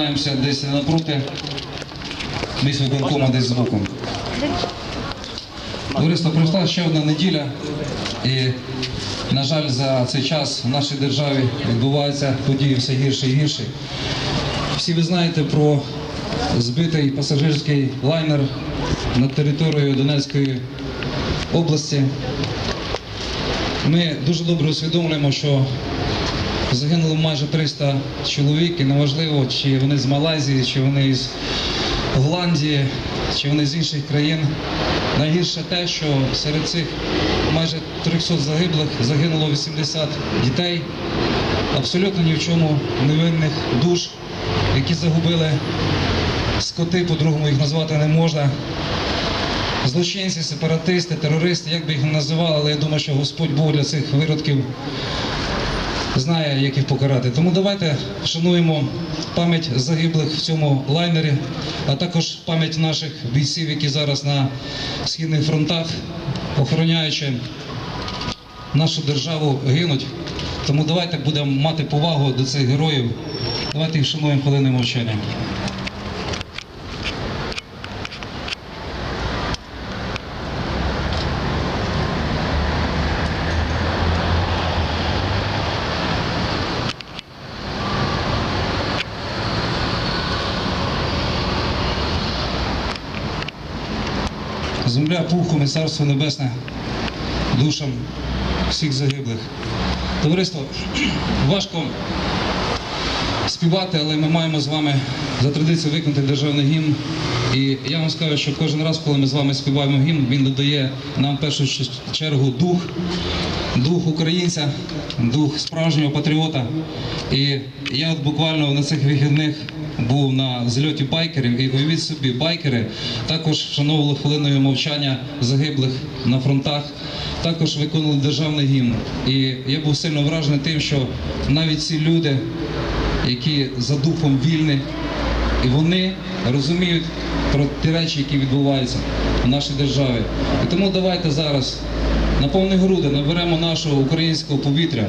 Знаємося десь напроти місць виконкома десь з боку. Товариство пройшла ще одна неділя, і, на жаль, за цей час в нашій державі відбуваються події все гірше і гірше. Всі ви знаєте про збитий пасажирський лайнер над територією Донецької області. Ми дуже добре усвідомлюємо, що загинуло майже 300 чоловік, і неважливо, чи вони з Малайзії, чи вони з Голландії, чи вони з інших країн. Найгірше те, що серед цих майже 300 загиблих загинуло 80 дітей, абсолютно ні в чому невинних душ, які загубили скоти, по-другому їх назвати не можна. Злочинці, сепаратисти, терористи, як би їх не називали, але я думаю, що Господь Бог для цих виродків знає, як їх покарати. Тому давайте шануємо пам'ять загиблих в цьому лайнері, а також пам'ять наших бійців, які зараз на східних фронтах, охороняючи нашу державу, гинуть. Тому давайте будемо мати повагу до цих героїв. Давайте їх шануємо хвилиною мовчання. Пухом і царство небесне душам всіх загиблих. Товариство, важко співати, але ми маємо з вами за традицією виконати державний гімн. І я вам скажу, що кожен раз, коли ми з вами співаємо гімн, він додає нам в першу чергу дух, дух українця, дух справжнього патріота. І я от буквально на цих вихідних був на зльоті байкерів, і уявіть собі, байкери також вшановували хвилиною мовчання загиблих на фронтах, також виконували державний гімн. І я був сильно вражений тим, що навіть ці люди, які за духом вільні, і вони розуміють про ті речі, які відбуваються в нашій державі. І тому давайте зараз на повні груди наберемо нашого українського повітря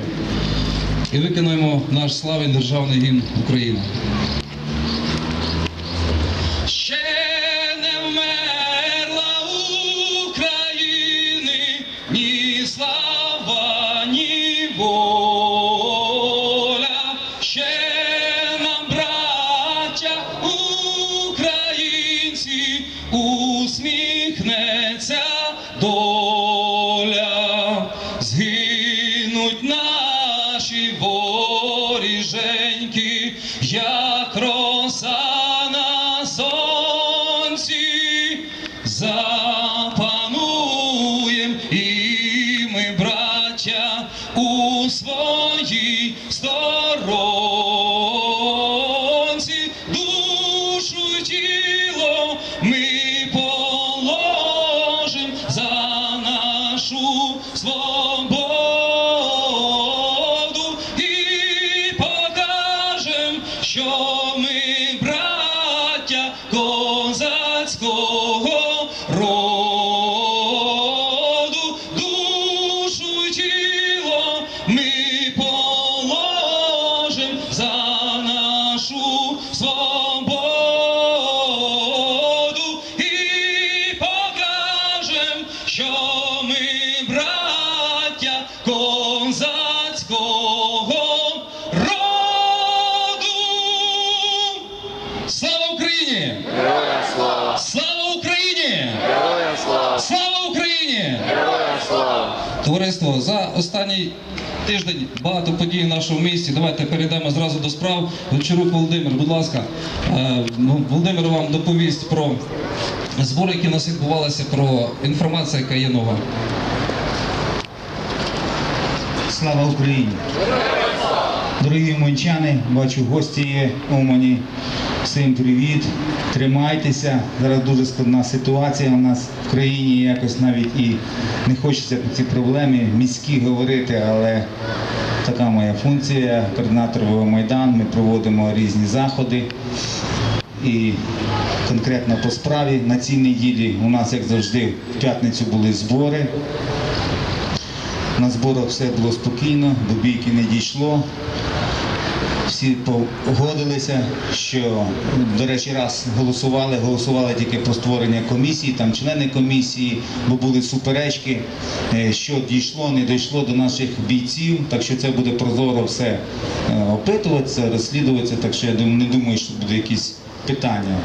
і виконуємо наш славний державний гімн України. Свободу подій в нашому місті. Давайте перейдемо зразу до справ. Гончарук Володимир, будь ласка, Е, ну, Володимир вам доповість про збори, які у нас відбувалися, про інформацію, яка є нова. Слава Україні! Дорогі уманчани, бачу, гості є Умані. Всім привіт, тримайтеся. Зараз дуже складна ситуація у нас в країні. Якось навіть і не хочеться про ці проблеми міські говорити, але така моя функція. Координатор Майдан. Ми проводимо різні заходи. І конкретно по справі на цій неділі у нас, як завжди, в п'ятницю були збори. На зборах все було спокійно, до бійки не дійшло. Всі погодилися, що, до речі, раз голосували, голосували тільки про створення комісії, там члени комісії, бо були суперечки, е, що дійшло, не дійшло до наших бійців, так що це буде прозоро все е, опитуватися, розслідуватися, так що я не думаю, що буде якісь питання.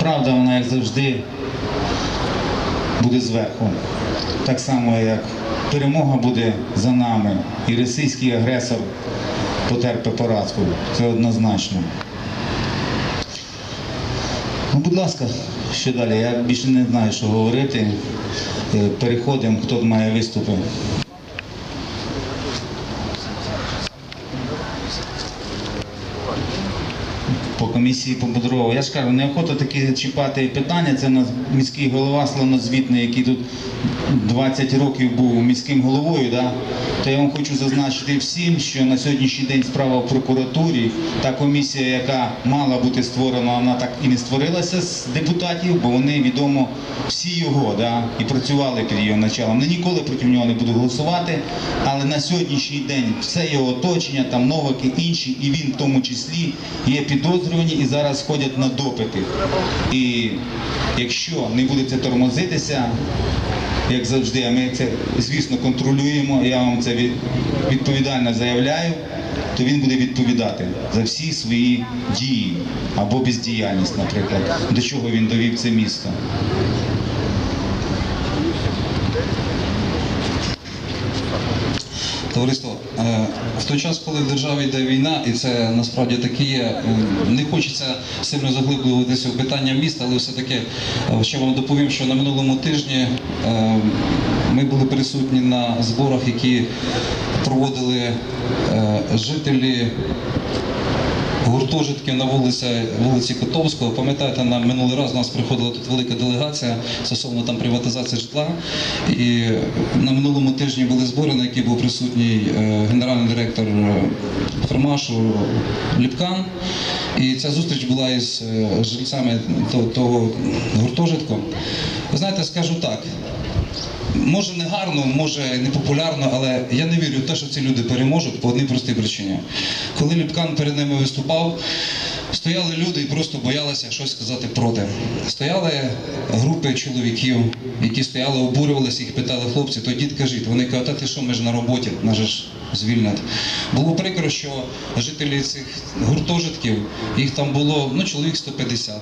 Правда, вона, як завжди, буде зверху. Так само, як перемога буде за нами, і російський агресор потерпе поразку. Це однозначно. Ну, будь ласка, що далі? Я більше не знаю, що говорити. Е, Переходимо, хто має виступи. По комісії побудорову. Я ж кажу, неохота такі чіпати питання. Це нас міський голова славнозвітний, який тут 20 років був міським головою. Да? То я вам хочу зазначити всім, що на сьогоднішній день справа в прокуратурі. Та комісія, яка мала бути створена, вона так і не створилася з депутатів, бо вони відомо всі його да? і працювали під його началом. Я ніколи проти нього не буду голосувати, але на сьогоднішній день все його оточення, там новики інші, і він в тому числі є підозрювані і зараз ходять на допити. І якщо не буде це тормозитися, як завжди, а ми це, звісно, контролюємо, я вам це відповідально заявляю, то він буде відповідати за всі свої дії або бездіяльність, наприклад, до чого він довів це місто. Товариство, е, в той час, коли в державі йде війна, і це насправді таке є, е, не хочеться сильно заглиблюватися в питання міста, але все-таки е, ще вам доповім, що на минулому тижні ми були присутні на зборах, які проводили жителі гуртожитків на вулиці, вулиці Котовського. Пам'ятаєте, на минулий раз у нас приходила тут велика делегація стосовно там приватизації житла. І на минулому тижні були збори, на які був присутній е, генеральний директор е, Фермашу Ліпкан. І ця зустріч була із е, жильцями того гуртожитку. Ви знаєте, скажу так. Може не гарно, може не популярно, але я не вірю в те, що ці люди переможуть по одній простій причині. Коли Ліпкан перед ними виступав, стояли люди і просто боялися щось сказати проти. Стояли групи чоловіків, які стояли, обурювалися, їх питали хлопці, то йдіть кажіть. Вони кажуть, а ти що, ми ж на роботі, нас ж звільнять. Було прикро, що жителі цих гуртожитків, їх там було ну, чоловік 150.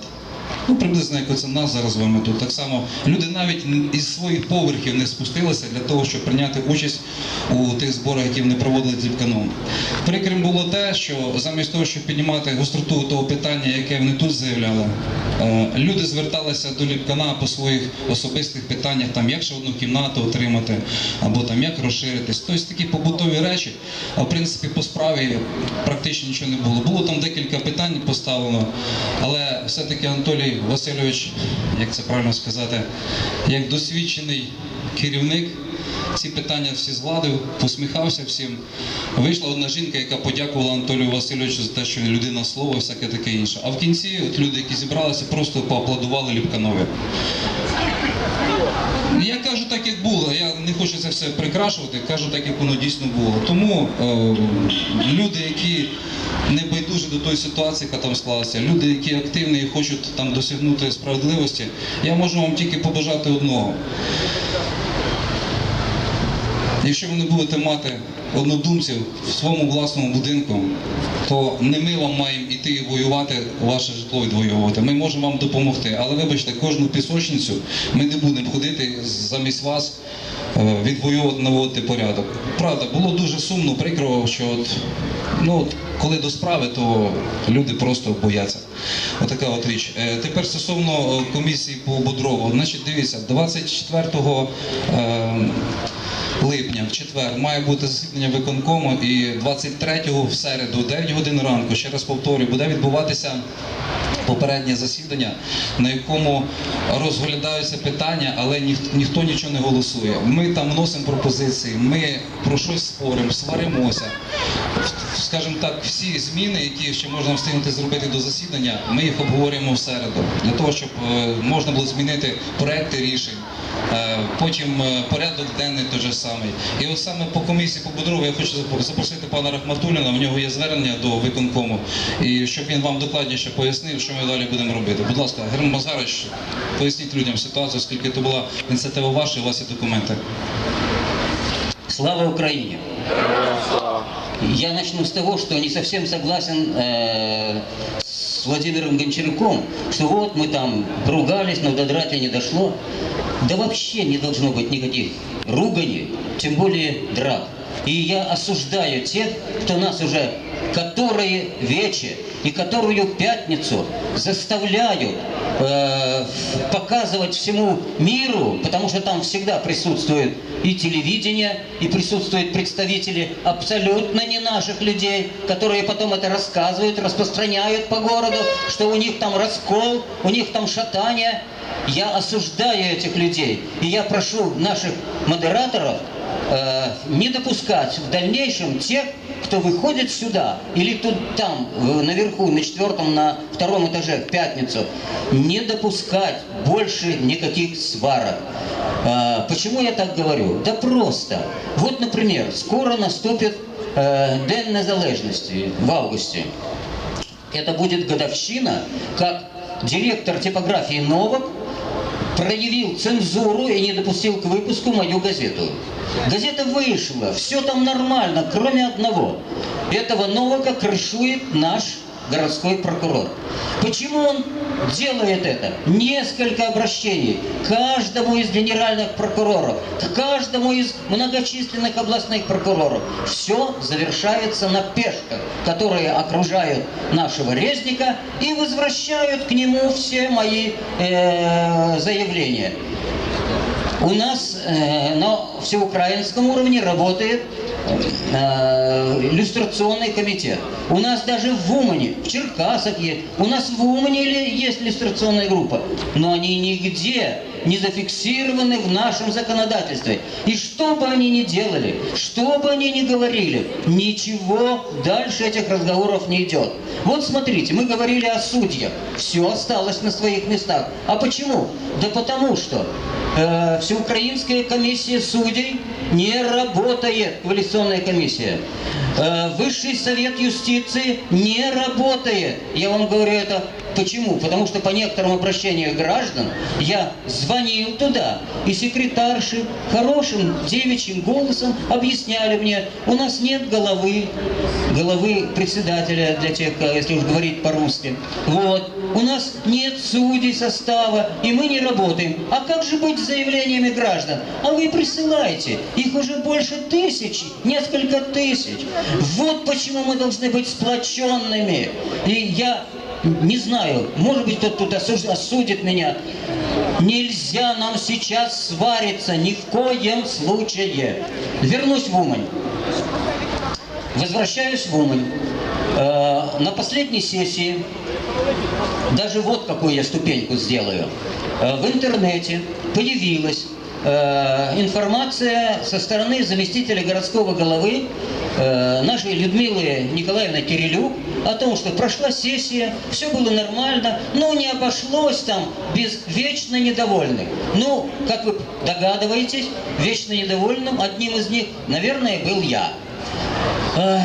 Ну, приблизно як оце нас зараз з вами тут. Так само люди навіть із своїх поверхів не спустилися для того, щоб прийняти участь у тих зборах, які вони проводили з Ліпканом. Прикрим було те, що замість того, щоб піднімати гостроту того питання, яке вони тут заявляли, е, люди зверталися до Ліпкана по своїх особистих питаннях, там як ще одну кімнату отримати, або там як розширитись. Тобто такі побутові речі. А в принципі по справі практично нічого не було. Було там декілька питань поставлено, але все-таки Анатолій Васильович, як це правильно сказати, як досвідчений керівник. Ці питання всі згладив, посміхався всім. Вийшла одна жінка, яка подякувала Анатолію Васильовичу за те, що він людина слова, всяке таке інше. А в кінці от люди, які зібралися, просто поаплодували Ліпканові. Я кажу так, як було. Я не хочу це все прикрашувати, кажу так, як воно дійсно було. Тому е, люди, які не байдужі до тої ситуації, яка там склалася, люди, які активні і хочуть там досягнути справедливості, я можу вам тільки побажати одного. Якщо ви не будете мати однодумців в своєму власному будинку, то не ми вам маємо іти і воювати, ваше житло відвоювати. Ми можемо вам допомогти. Але вибачте, кожну пісочницю ми не будемо ходити замість вас відвоювати, наводити порядок. Правда, було дуже сумно, прикро, що от, ну, от, коли до справи, то люди просто бояться. Отака от річ. Е, Тепер стосовно е, комісії по Бодрову. Значить, дивіться, 24 е, липня, в четвер, має бути засідання виконкому і 23-го в середу, 9 годин ранку, ще раз повторюю, буде відбуватися попереднє засідання, на якому розглядаються питання, але ніх, ніхто нічого не голосує. Ми там вносимо пропозиції, ми про щось споримо, сваримося. Скажімо так, всі зміни, які ще можна встигнути зробити до засідання, ми їх обговорюємо в середу, для того, щоб е, можна було змінити проекти рішень. Е, Потім е, порядок денний той же самий. І от саме по комісії побудови я хочу запросити пана Рахматуліна. В нього є звернення до виконкому, і щоб він вам докладніше пояснив, що ми далі будемо робити. Будь ласка, Герман Мазгарович, поясніть людям ситуацію, оскільки то була ініціатива ваша, і у вас є документи. Слава Украине! Я начну с того, что не совсем согласен э, с Владимиром Гончаруком, что вот мы там ругались, но до драки не дошло. Да вообще не должно быть никаких руганий, тем более драк. И я осуждаю тех, кто нас уже которые вече и которую пятницу заставляют э, показывать всему миру, потому что там всегда присутствует и телевидение, и присутствуют представители абсолютно не наших людей, которые потом это рассказывают, распространяют по городу, что у них там раскол, у них там шатание. Я осуждаю этих людей, и я прошу наших модераторов э, не допускать в дальнейшем тех, кто выходит сюда или тут там э, наверху на четвертом на втором этаже в пятницу, не допускать больше никаких сварок. Э, почему я так говорю? Да просто. Вот, например, скоро наступит э, День незалежности в августе. Это будет годовщина, как директор типографии «Новок» проявил цензуру и не допустил к выпуску мою газету. Газета вышла, все там нормально, кроме одного. Этого Новака крышует наш городской прокурор. Почему он делает это? Несколько обращений к каждому из генеральных прокуроров, к каждому из многочисленных областных прокуроров. Все завершается на пешках, которые окружают нашего резника и возвращают к нему все мои э, заявления. У нас э, на всеукраинском уровне работает э, иллюстрационный комитет. У нас даже в Умане, в Черкасах есть. У нас в Умане есть иллюстрационная группа. Но они нигде не зафиксированы в нашем законодательстве. И что бы они ни делали, что бы они ни говорили, ничего дальше этих разговоров не идет. Вот смотрите, мы говорили о судьях. Все осталось на своих местах. А почему? Да потому что э, Всеукраинская комиссия судей не работает, коалиционная комиссия. Э, Высший совет юстиции не работает. Я вам говорю это почему? Потому что по некоторым обращениям граждан я звонил туда, и секретарши хорошим девичьим голосом объясняли мне, у нас нет головы, головы председателя для тех, э, если уж говорить по-русски. Вот. У нас нет судей состава, и мы не работаем. А как же быть с заявлениями граждан? А вы присылайте. Их уже больше тысячи, несколько тысяч. Вот почему мы должны быть сплоченными. И я не знаю, может быть, кто-то тут осудит меня. Нельзя нам сейчас свариться ни в коем случае. Вернусь в Умань. Возвращаюсь в Умань. Э, На последней сессии, даже вот какую я ступеньку сделаю, Э, в интернете появилась э, информация со стороны заместителя городского головы э, нашей Людмилы Николаевны Кирилюк о том, что прошла сессия, все было нормально, но не обошлось там без вечно недовольных. Ну, как вы догадываетесь, вечно недовольным одним из них, наверное, был я. Эх,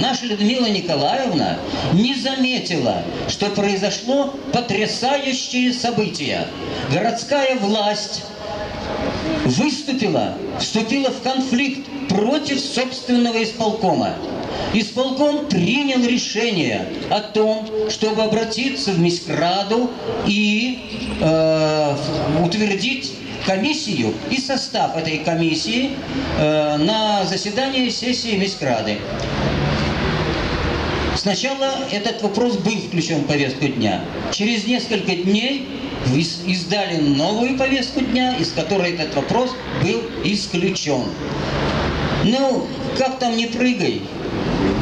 Наша Людмила Николаевна не заметила, что произошло потрясающее событие. Городская власть выступила, вступила в конфликт против собственного исполкома. Исполком принял решение о том, чтобы обратиться в Мискраду и э, утвердить комиссию и состав этой комиссии э, на заседании сессии Мискрады. Сначала этот вопрос был включен в повестку дня. Через несколько дней издали новую повестку дня, из которой этот вопрос был исключен. Ну, как там не прыгай,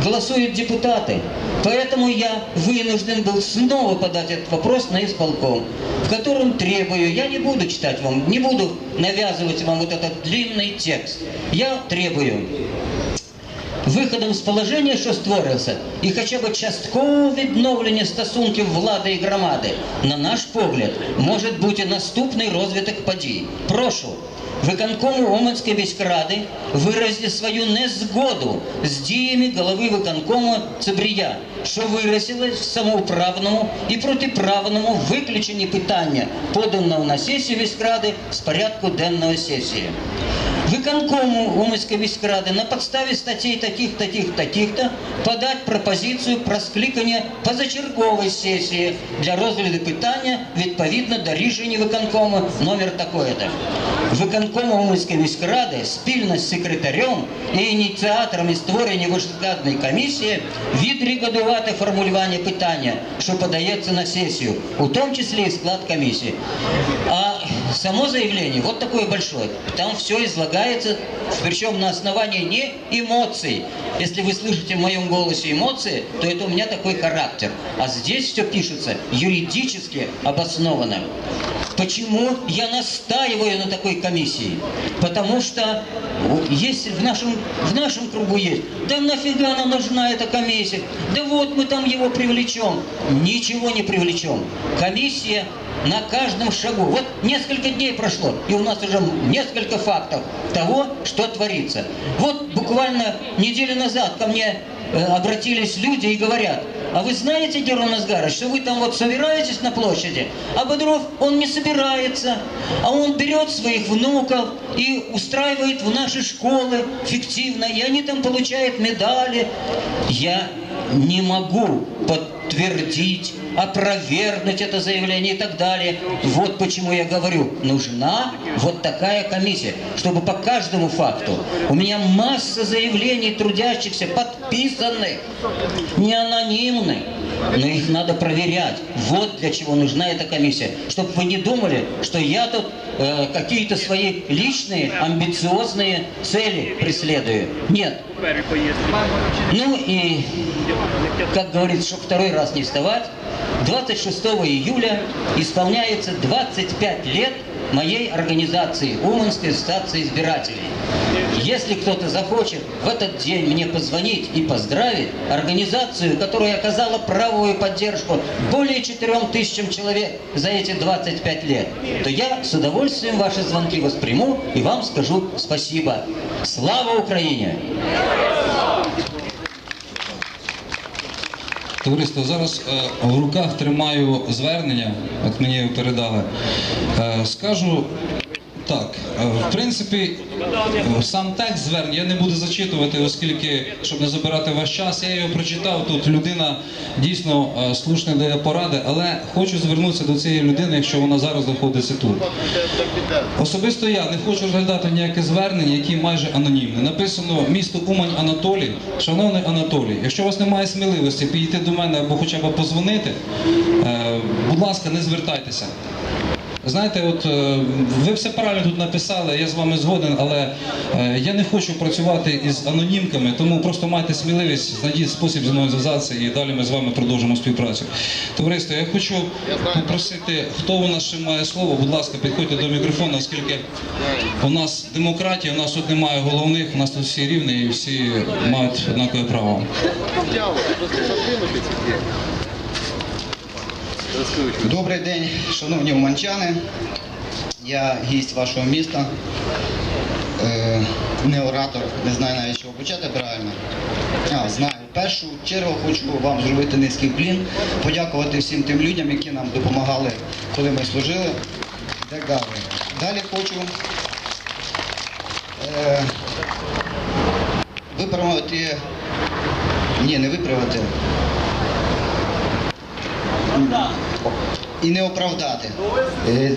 голосуют депутаты. Поэтому я вынужден был снова подать этот вопрос на исполком, в котором требую, я не буду читать вам, не буду навязывать вам вот этот длинный текст. Я требую виходом з положення, що створився, і хоча б часткове відновлення стосунків влади і громади, на наш погляд, може бути наступний розвиток подій. Прошу. Виконкому Уманської міськради виразити свою незгоду з діями голови виконкому Цибрія, що виразилось в самоуправному і протиправному виключенні питання, поданого на сесію міськради з порядку денної сесії. Виконкому Уманської міськради на підставі статей таких, таких, таких-то подати пропозицію про скликання позачергової сесії для розгляду питання відповідно до рішення виконкому номер такої-то. Виконкому Уманської міськради спільно з секретарем і ініціаторами створення вишкадної комісії відрегулювати формулювання питання, що подається на сесію, у тому числі і склад комісії. А само заявление вот такое большое. Там все излагается, причем на основании не эмоций. Если вы слышите в моем голосе эмоции, то это у меня такой характер. А здесь все пишется юридически обоснованно. Почему я настаиваю на такой комиссии? Потому что если в нашем, в нашем кругу есть, да нафига нам нужна эта комиссия? Да вот мы там его привлечем. Ничего не привлечем. Комиссия на каждом шагу. Вот несколько дней прошло, и у нас уже несколько фактов того, что творится. Вот буквально неделю назад ко мне э, обратились люди и говорят, а вы знаете, Герман Асгарович, что вы там вот собираетесь на площади, а Бодров, он не собирается, а он берет своих внуков и устраивает в наши школы фиктивно, и они там получают медали. Я не могу подтвердить, опровергнуть это заявление и так далее. Вот почему я говорю, нужна вот такая комиссия, чтобы по каждому факту у меня масса заявлений трудящихся подписанных, не анонимных, но их надо проверять. Вот для чего нужна эта комиссия. Чтобы вы не думали, что я тут э, какие-то свои личные амбициозные цели преследую. Нет. Ну и, как говорится, чтобы второй раз не вставать, 26 июля исполняется 25 лет моей организации Уманской ассоциации избирателей. Если кто-то захочет в этот день мне позвонить и поздравить организацию, которая оказала правовую поддержку более 4 тысячам человек за эти 25 лет, то я с удовольствием ваши звонки восприму и вам скажу спасибо. Слава Украине! Товариство, зараз е, в руках тримаю звернення, от мені його передали. Е, скажу так, е, в принципі, е, сам текст звернення я не буду зачитувати, оскільки, щоб не забирати ваш час, я його прочитав. Тут людина дійсно е, слушна дає поради, але хочу звернутися до цієї людини, якщо вона зараз знаходиться тут. Особисто я не хочу розглядати ніяке звернення, яке майже анонімне. Написано місто Умань Анатолій. Шановний Анатолій, якщо у вас немає сміливості підійти до мене або хоча б позвонити, будь ласка, не звертайтеся. Знаєте, от е, ви все правильно тут написали, я з вами згоден, але е, я не хочу працювати із анонімками, тому просто майте сміливість, знайдіть спосіб зі мною зв'язатися і далі ми з вами продовжимо співпрацю. Товариство, я хочу попросити, хто у нас ще має слово, будь ласка, підходьте до мікрофону, оскільки у нас демократія, у нас тут немає головних, у нас тут всі рівні і всі мають однакове право. Добрий день, шановні уманчани. Я гість вашого міста, е, не оратор, не знаю навіть чого почати правильно. А, знаю. В першу чергу хочу вам зробити низький вклін, подякувати всім тим людям, які нам допомагали, коли ми служили. Так далі. Далі хочу е, виправити, ні, не виправити, і не оправдати. Е,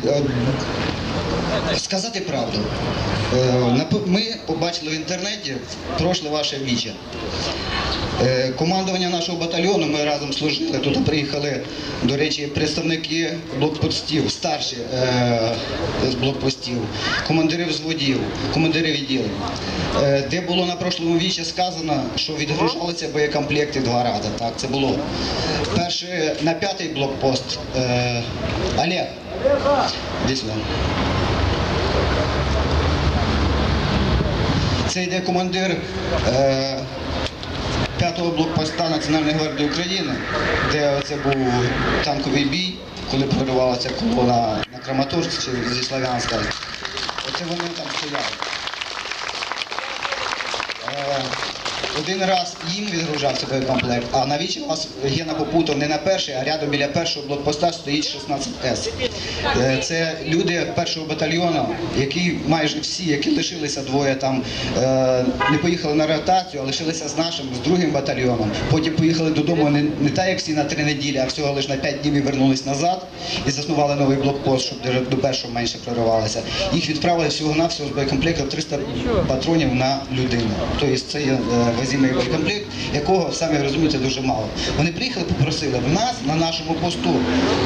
Сказати правду. Е, Ми побачили в інтернеті прошле ваше віче. Е, Командування нашого батальйону, ми разом служили. Тут приїхали, до речі, представники блокпостів, старші е, з блокпостів, командири взводів, командири відділень. Е, Де було на прошлому вічі сказано, що відгружалися боєкомплекти два рази. Так, це було. Перший на п'ятий блокпост. Олег, іди сюди. Це йде командир е, 5-го блокпоста Національної гвардії України, де це був танковий бій, коли проривалася колона на Краматорськ чи зі Славянська. Оце вони там стояли. Е, Один раз їм відгружався боєкомплект, а навіщо у вас Гена попутав не на перший, а рядом біля першого блокпоста стоїть 16С. Е, Це люди першого батальйону, які майже всі, які лишилися двоє там, е, не поїхали на ротацію, а лишилися з нашим, з другим батальйоном. Потім поїхали додому не, не так, як всі на три неділі, а всього лише на п'ять днів і вернулись назад і заснували новий блокпост, щоб до- першого менше проривалися. Їх відправили всього-навсього з боєкомплектом 300 патронів на людину. Тобто це є е, вазімий боєкомплект, якого, самі розумієте, дуже мало. Вони приїхали, попросили, в нас на нашому посту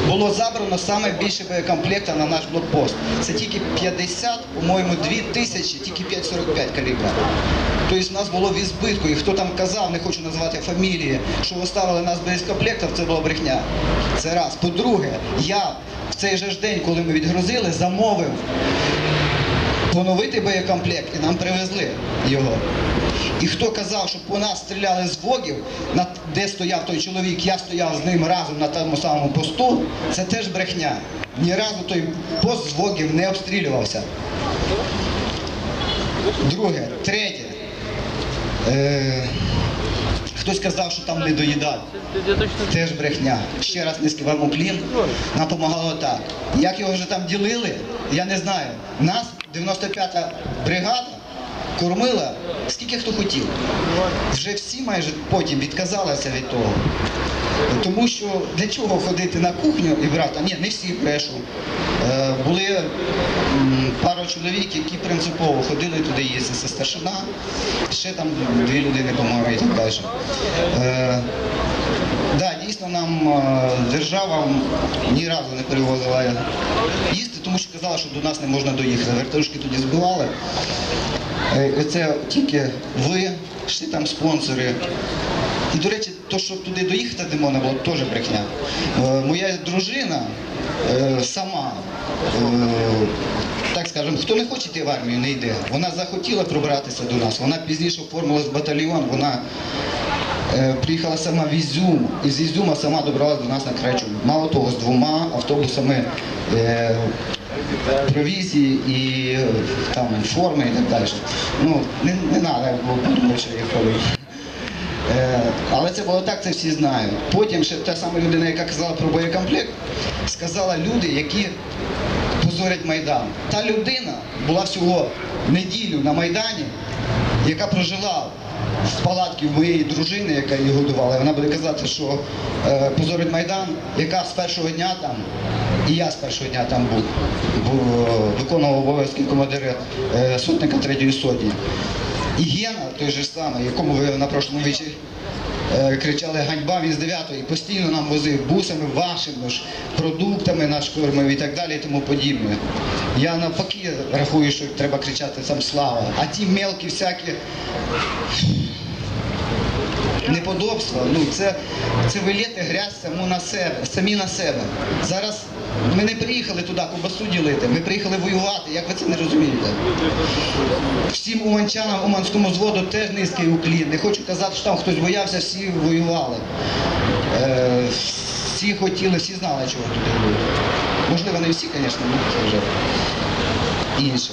було забрано саме більше боєкомплекта на наш блокпост. Це тільки 50, по-моєму, 2 тисячі, тільки 5,45 калібра. Тобто нас було в збитку, і хто там казав, не хочу називати фамілії, що оставили нас без комплектів, це була брехня. Це раз. По-друге, я в цей же ж день, коли ми відгрузили, замовив поновити боєкомплект і нам привезли його. І хто казав, що по нас стріляли з вогів, де стояв той чоловік, я стояв з ним разом на тому самому посту, це теж брехня. Ні разу той пост з вогів не обстрілювався. Друге, третє. Е, хтось казав, що там не доїдали. Теж брехня. Ще раз низький вам уклін. Нам допомагало так. Як його вже там ділили, я не знаю. Нас 95-та бригада кормила скільки хто хотів. Вже всі майже потім відказалися від того. Тому що для чого ходити на кухню і брати? Ні, не всі брешу. Е, були пара чоловік, які принципово ходили туди їсти. Це старшина, ще там дві людини, по-моєму, і так далі. Е, дійсно нам е, держава ні разу не перевозила їсти, тому що казала, що до нас не можна доїхати. Вертушки тоді збивали. Е, і Це тільки ви, ще там спонсори. І, до речі, то, що туди доїхати не можна було, теж брехня. Е, Моя дружина е, сама, так скажемо, хто не хоче йти в армію, не йде. Вона захотіла пробратися до нас. Вона пізніше оформилась в батальйон, вона Приїхала сама в Ізюм, і з Ізюма сама добралась до нас на Кречу. Мало того, з двома автобусами провізії і е, там форми і так далі. Ну, не, не треба було подумати, що я. Е, але це було так, це всі знають. Потім ще та сама людина, яка казала про боєкомплект, сказала люди, які позорять Майдан. Та людина була всього неділю на Майдані, яка прожила в палатці моєї дружини, яка її годувала. Вона буде казати, що е, позорить Майдан, яка з першого дня там, і я з першого дня там був, виконував обов'язки командира е, сотника третьої сотні. І Гена, той же самий, якому ви на прошлому вічі е, кричали ганьба, він з 9-ї постійно нам возив бусами вашими ж продуктами наш кормив і так далі і тому подібне. Я навпаки рахую, що треба кричати сам слава. А ті мелкі всякі неподобства, ну це, це виліти грязь саму на себе, самі на себе. Зараз ми не приїхали туди кубасу ділити, ми приїхали воювати, як ви це не розумієте? Всім уманчанам, уманському зводу теж низький уклін. Не хочу казати, що там хтось боявся, всі воювали. Е, всі хотіли, всі знали, чого туди йдуть. Можливо, не всі, звісно, ну це вже інше.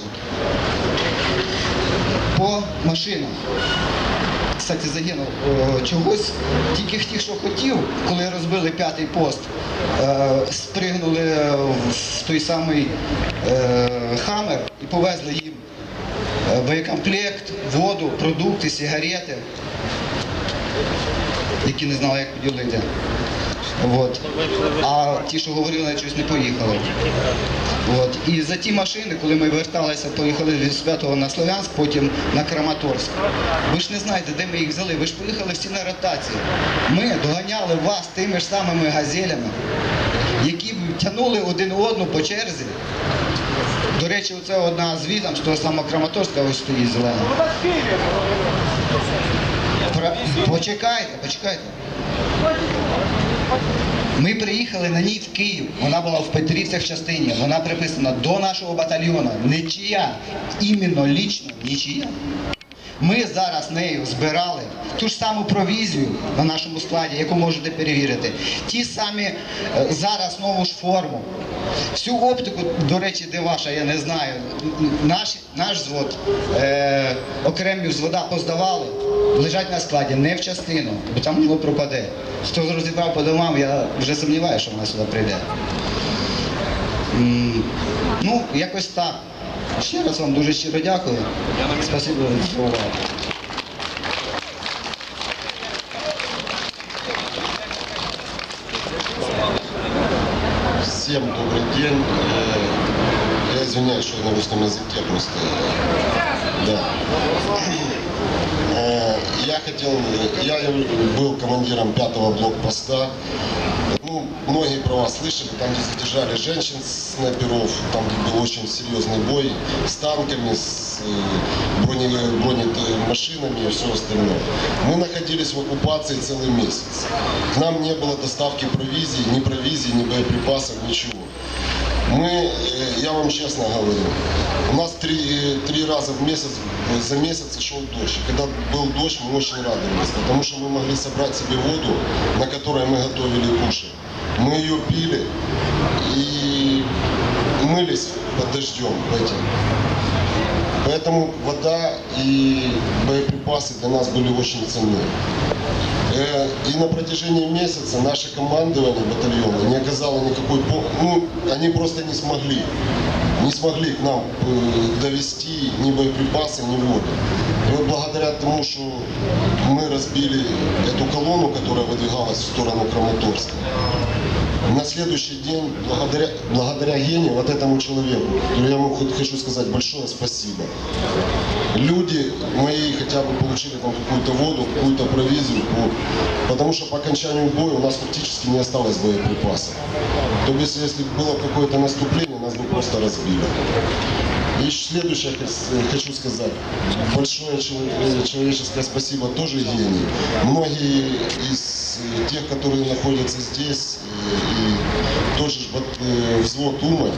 По машинах. Кстати, загинув е, чогось. Тільки ті, що хотів, коли розбили п'ятий пост, е, спригнули в той самий е, хамер і повезли їм боєкомплект, воду, продукти, сигарети, які не знали, як поділити. От. А ті, що говорили, щось не поїхали. От. І за ті машини, коли ми верталися, поїхали від Святого на Слов'янськ, потім на Краматорськ. Ви ж не знаєте, де ми їх взяли. Ви ж поїхали всі на ротації. Ми доганяли вас тими ж самими газелями, які тягнули один одну по черзі. До речі, оце одна з відом, того самого Краматорська ось стоїть зелена. Про- Почекайте, почекайте. Ми приїхали на ній в Київ. Вона була в Петрівцях частині. Вона приписана до нашого батальйону. Нічия. Іменно лічно нічия. Ми зараз нею збирали ту ж саму провізію на нашому складі, яку можете перевірити. Ті самі е, зараз нову ж форму. Всю оптику, до речі, де ваша, я не знаю. Наш, наш звод, е, окремі взвода поздавали, лежать на складі, не в частину, бо там воно пропаде. Хто розібрав по домам, я вже сумніваюся, що вона сюди прийде. М, Ну, якось так. Ще раз вам дуже щиро дякую. Спасибо за увагу. Всем добрый день. Э, Я извиняюсь, что я на русском языке просто. Да. Хотел, я был командиром пятого блокпоста. Ну, многие про вас слышали, там где задержали женщин снайперов, там где был очень серьезный бой с танками, с э, броне, бронемашинами и все остальное. Мы находились в оккупации целый месяц. К нам не было доставки провизии, ни провизии, ни боеприпасов, ничего. Мы, э, я вам честно говорю, у нас три, э, три раза в месяц, э, за месяц шел дождь. И когда был дождь, мы очень радовались, потому что мы могли собрать себе воду, на которой мы готовили кушать. Мы ее пили и мылись под дождем этим. Поэтому вода и боеприпасы для нас были очень ценны. Э, И на протяжении месяца наше командование батальона не оказало никакой помощи. Ну, они просто не смогли. Не смогли к нам э, довести ни боеприпасы, ни воду. И вот благодаря тому, что мы разбили эту колонну, которая выдвигалась в сторону Краматорска, на следующий день, благодаря, благодаря Гене, вот этому человеку, я ему хочу сказать большое спасибо. Люди мои хотя бы получили там какую-то воду, какую-то провизию, потому что по окончанию боя у нас фактически не осталось боеприпасов. То есть если было какое-то наступление, нас бы просто разбили. И следующее хочу сказать. Большое чело- человеческое спасибо тоже Гене. Многие из э, тех, которые находятся здесь, и ж вот, э, взвод Умань,